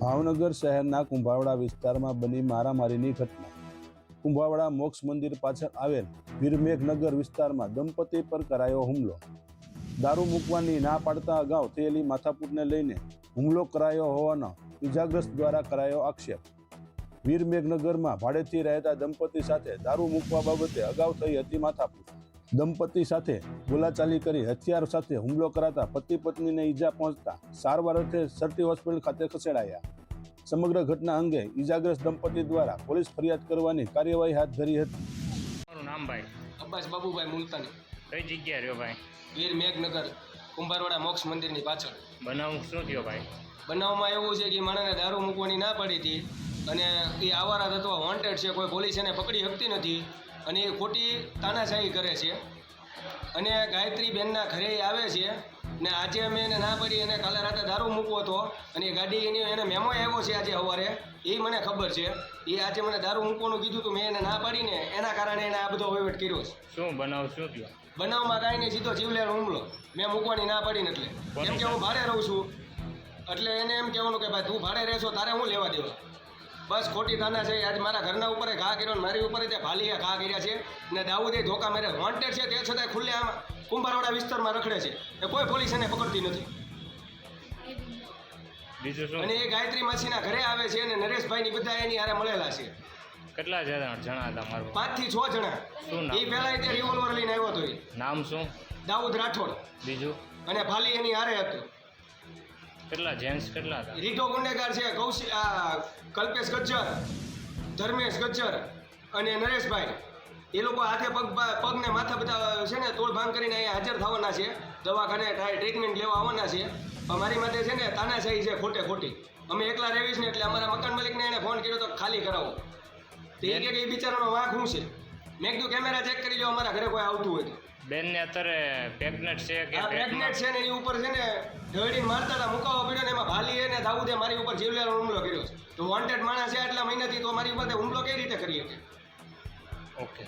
ભાવનગર શહેરના કુંભાવડા વિસ્તારમાં બની મારામારીની ઘટના. કુંભાવડા મોક્ષ મંદિર પાછળ આવેલ વીરમેઘનગર વિસ્તારમાં દંપતી પર કરાયો હુમલો. દારૂ મૂકવાની ના પાડતા અગાઉ થયેલી માથાપૂટને લઈને હુમલો કરાયો હોવાનો ઇજાગ્રસ્ત દ્વારા કરાયો આક્ષેપ. વીરમેઘનગરમાં ભાડેથી રહેતા દંપતી સાથે દારૂ મૂકવા બાબતે અગાઉ થઈ હતી માથાપૂટ દંપતી સાથે બોલાચાલી કરી હથિયાર સાથે હુમલો કરાતા પતિ પત્નીને ઈજા પહોંચતા સારવાર અર્થે સરટી હોસ્પિટલ ખાતે ખસેડાયા. સમગ્ર ઘટના અંગે ઈજાગ્રસ્ત દંપતી દ્વારા પોલીસ ફરિયાદ કરવાની કાર્યવાહી હાથ ધરી હતી. મારું નામ ભાઈ. અબ્બાસ બાબુભાઈ મુલતાની. કઈ જગ્યા રહ્યો ભાઈ? વીર મેઘનગર કુંભારવાડા મોક્ષ મંદિરની પાછળ. બનાવ શું થયો ભાઈ? બનાવમાં એવું છે કે માણસને દારૂ મૂકવાની ના પડી હતી. અને એ આવારા તત્વ વોન્ટેડ છે કોઈ પોલીસ એને પકડી શકતી નથી અને એ ખોટી તાનાશાહી કરે છે. અને ગાયત્રી બેનના ઘરે આવે છે ને આજે અમે એને ના પડી અને કાલે રાતે દારૂ મૂકવો હતો અને એ ગાડી એની એને મેમો આવ્યો છે આજે સવારે એ મને ખબર છે. એ આજે મને દારૂ મૂકવાનું કીધું હતું મેં એને ના પાડીને એના કારણે એને આ બધો વહીવટ કર્યો છે. શું બનાવ શું થયો? બનાવમાં કાંઈ નહીં સીધો જીવલેણ હુમલો. મેં મૂકવાની ના પાડીને એટલે. કેમ કે હું ભાડે રહું છું. એટલે એને એમ કહેવાનું કે ભાઈ તું ભાડે રહેશો તારે હું લેવા દેવા? બસ ખોટી તાના છે. આજ મારા ઘરના ઉપર ઘા કર્યો ને મારી ઉપર ત્યાં ભાલીએ ઘા કર્યા છે ને દાઉદે ધોકા મારે વોન્ટેડ છે તે છતાં ખુલ્લે આમ કુંભારવાડા વિસ્તારમાં રખડે છે. એ કોઈ પોલીસ એને પકડતી નથી. અને એ ગાયત્રી માસીના ઘરે આવે છે અને નરેશભાઈની બધા એની હારે મળેલા છે. કેટલા જણા જણા હતા મારું? પાંચથી છ જણા. એ પહેલા તે રિવોલ્વર લઈને આવ્યો હતો એ. નામ શું? દાઉદ રાઠોડ. બીજું? અને ભાલી એની હારે હતું. કેટલા જેન્ટ્સ કેટલા હતા? રીટો ગુંડેગાર છે કૌશિક આ કલ્પેશ ગજ્જર ધર્મેશ ગજ્જર અને નરેશભાઈ. એ લોકો હાથે પગ પગને માથા બધા છે ને તોડભાંગ કરીને અહીંયા હાજર થવાના છે. દવાખાને ટ્રીટમેન્ટ લેવા આવવાના છે. અમારી માટે છે ને તાનાશાહી છે ખોટે ખોટી. અમે એકલા રહેવીશ ને એટલે અમારા મકાન માલિકને એને ફોન કર્યો તો ખાલી કરાવો. તો એ કે એ બિચારાનો વાંક શું છે? મેં કીધું કેમેરા ચેક કરી લો અમારા ઘરે કોઈ આવતું હોય બેનને અત્યારે પ્રેગ્નેટ છે કે પ્રેગ્નેટ છે ને એની ઉપર છે ને ઢળીને મારતા હતા, મુકાવો પડ્યો ને એમાં ભાલી એને દાઉદે મારી ઉપર જીવલેલો હુમલો કર્યો છે. તો વોન્ટેડ માણસ છે આટલા મહિનાથી તો મારી ઉપર હુમલો કઈ રીતે કરી શકે ઓકે